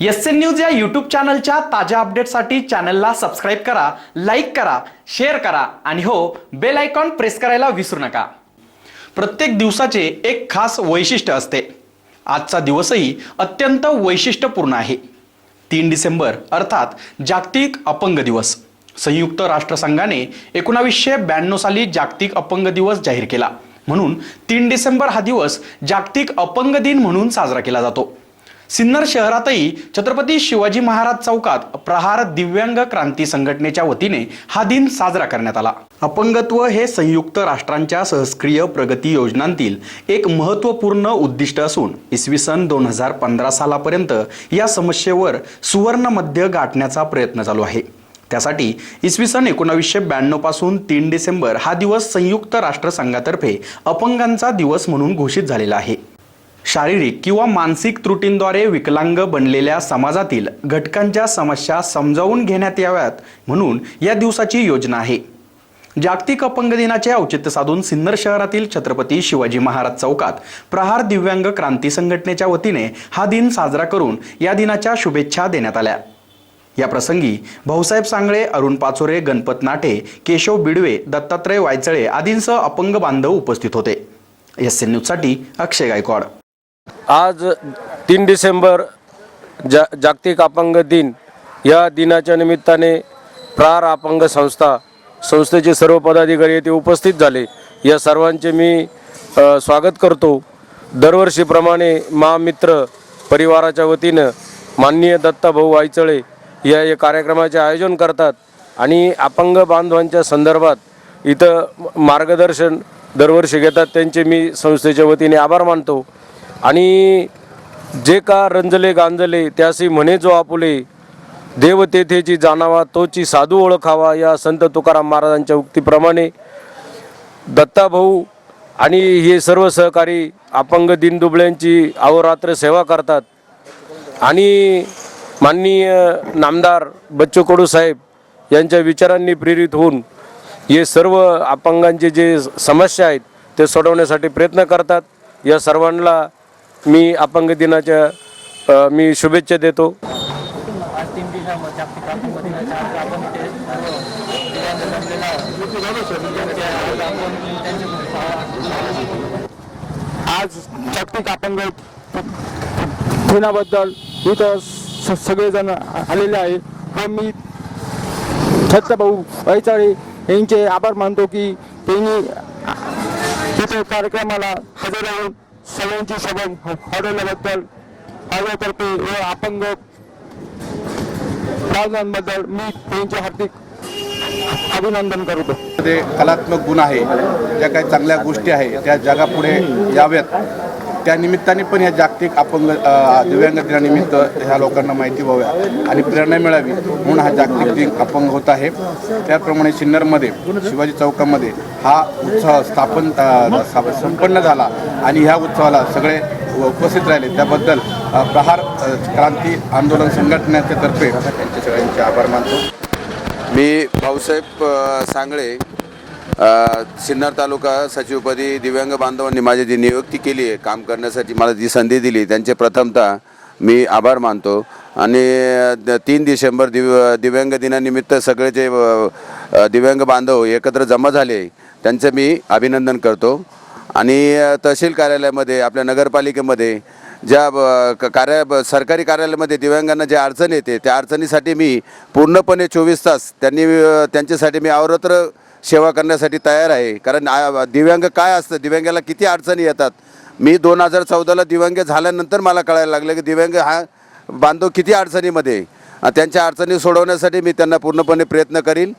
S N news या YouTube चॅनलच्या ताज्या अपडेटसाठी चॅनलला सबस्क्राईब करा लाईक करा शेअर करा आणि हो बेल आयकॉन प्रेस करायला विसरू नका. प्रत्येक दिवसाचे एक खास वैशिष्ट्य असते. आजचा दिवसही अत्यंत वैशिष्ट्यपूर्ण आहे. तीन डिसेंबर अर्थात जागतिक अपंग दिवस. संयुक्त राष्ट्रसंघाने एकोणावीसशे ब्याण्णव साली जागतिक अपंग दिवस जाहीर केला. म्हणून तीन डिसेंबर हा दिवस जागतिक अपंग दिन म्हणून साजरा केला जातो. सिन्नर शहरातही छत्रपती शिवाजी महाराज चौकात प्रहार दिव्यांग क्रांती संघटनेच्या वतीने हा दिन साजरा करण्यात आला. अपंगत्व हे संयुक्त राष्ट्रांच्या सहस्क्रिय प्रगती योजनांतील एक महत्त्वपूर्ण उद्दिष्ट असून इसवी सन दोन हजार पंधरा सालापर्यंत या समस्येवर सुवर्णमध्य गाठण्याचा प्रयत्न चालू आहे. त्यासाठी इसवी सन एकोणावीसशे ब्याण्णवपासून तीन डिसेंबर हा दिवस संयुक्त राष्ट्रसंघातर्फे अपंगांचा दिवस म्हणून घोषित झालेला आहे. शारीरिक किंवा मानसिक त्रुटींद्वारे विकलांग बनलेल्या समाजातील घटकांच्या समस्या समजावून घेण्यात याव्यात म्हणून या दिवसाची योजना आहे. जागतिक अपंग दिनाचे औचित्य साधून सिन्नर शहरातील छत्रपती शिवाजी महाराज चौकात प्रहार दिव्यांग क्रांती संघटनेच्या वतीने हा दिन साजरा करून या दिनाच्या शुभेच्छा देण्यात आल्या. या प्रसंगी भाऊसाहेब सांगळे अरुण पाचोरे गणपत नाटे केशव बिडवे दत्तात्रय वायचळे आदींसह अपंग बांधव उपस्थित होते. एस एन न्यूजसाठी अक्षय गायकवाड. आज तीन डिसेंबर जा जागतिक अपंग दिन. या दिनाच्या निमित्ताने प्रार अपंग संस्था संस्थेचे सर्व पदाधिकारी येथे उपस्थित झाले. या सर्वांचे मी स्वागत करतो. दरवर्षीप्रमाणे महामित्र परिवाराच्या वतीनं माननीय दत्ताभाऊ वायचळे या या कार्यक्रमाचे आयोजन करतात आणि अपंग बांधवांच्या संदर्भात इथं मार्गदर्शन दरवर्षी घेतात. त्यांचे मी संस्थेच्या वतीने आभार मानतो. आणि जे का रंजले गांजले त्यासी म्हणे जो आपुले देव तेथेची जाणावा तोची साधू ओळखावा या संत तुकाराम महाराजांच्या उक्तीप्रमाणे दत्ताभाऊ आणि हे सर्व सहकारी अपंग दिनदुबळ्यांची अहोरात्र सेवा करतात. आणि माननीय नामदार बच्चू कडू साहेब यांच्या विचारांनी प्रेरित होऊन हे सर्व अपंगांचे जे समस्या आहेत ते सोडवण्यासाठी प्रयत्न करतात. या सर्वांना मी अपंग दिनाच्या मी शुभेच्छा देतो. आज जागतिक अपंग दिनाबद्दल इथं स- सगळेजण आलेले आहे. व मी छत्रभाऊ वैचाळे यांचे आभार मानतो की त्यांनी इथं कार्यक्रमाला हजर राहून सगळ्यांची सभा हरवल्याबद्दल हो, माझ्यातर्फे व अपंग बांधवांबद्दल मी त्यांचे हार्दिक अभिनंदन करतो. ते कलात्मक गुण आहे ज्या काही चांगल्या गोष्टी आहे त्या जगापुढे याव्यात. त्या निमित्ताने पण ह्या जागतिक अपंग दिव्यांग दिनानिमित्त ह्या लोकांना माहिती व्हाव्या आणि प्रेरणा मिळावी म्हणून हा जागतिक दिन अपंग होत आहे. त्याप्रमाणे सिन्नरमध्ये शिवाजी चौकामध्ये हा उत्सव स्थापन स्थाप- संपन्न झाला आणि ह्या उत्सवाला सगळे उपस्थित राहिले. त्याबद्दल प्रहार क्रांती आंदोलन संघटनेच्या तर्फे त्यांचे सगळ्यांचे आभार मानतो. मी भाऊसाहेब सांगळे सिन्नर तालुका सचिवपदी दिव्यांग बांधवांनी माझी जी नियुक्ती केली आहे काम करण्यासाठी मला जी संधी दिली त्यांचे प्रथमतः मी आभार मानतो. आणि तीन डिसेंबर दिव दिव्यांग दिनानिमित्त सगळे जे दिव्यांग बांधव एकत्र जमा झाले त्यांचं मी अभिनंदन करतो. आणि तहसील कार्यालयामध्ये आपल्या नगरपालिकेमध्ये ज्या ब- कार्या ब- सरकारी कार्यालयामध्ये दिव्यांगांना जे अडचण येते त्या अडचणीसाठी मी पूर्णपणे चोवीस तास त्यांनी त्यांच्यासाठी मी अवरत्र सेवा करण्यासाठी तयार आहे. कारण दिव्यांग काय असतं? दिव्यांगाला किती अडचणी येतात? मी दोन हजार चौदाला दिव्यांग झाल्यानंतर मला कळायला लागलं की दिव्यांग हा बांधव किती अडचणीमध्ये त्यांच्या अडचणी सोडवण्यासाठी मी त्यांना पूर्णपणे प्रयत्न करीन.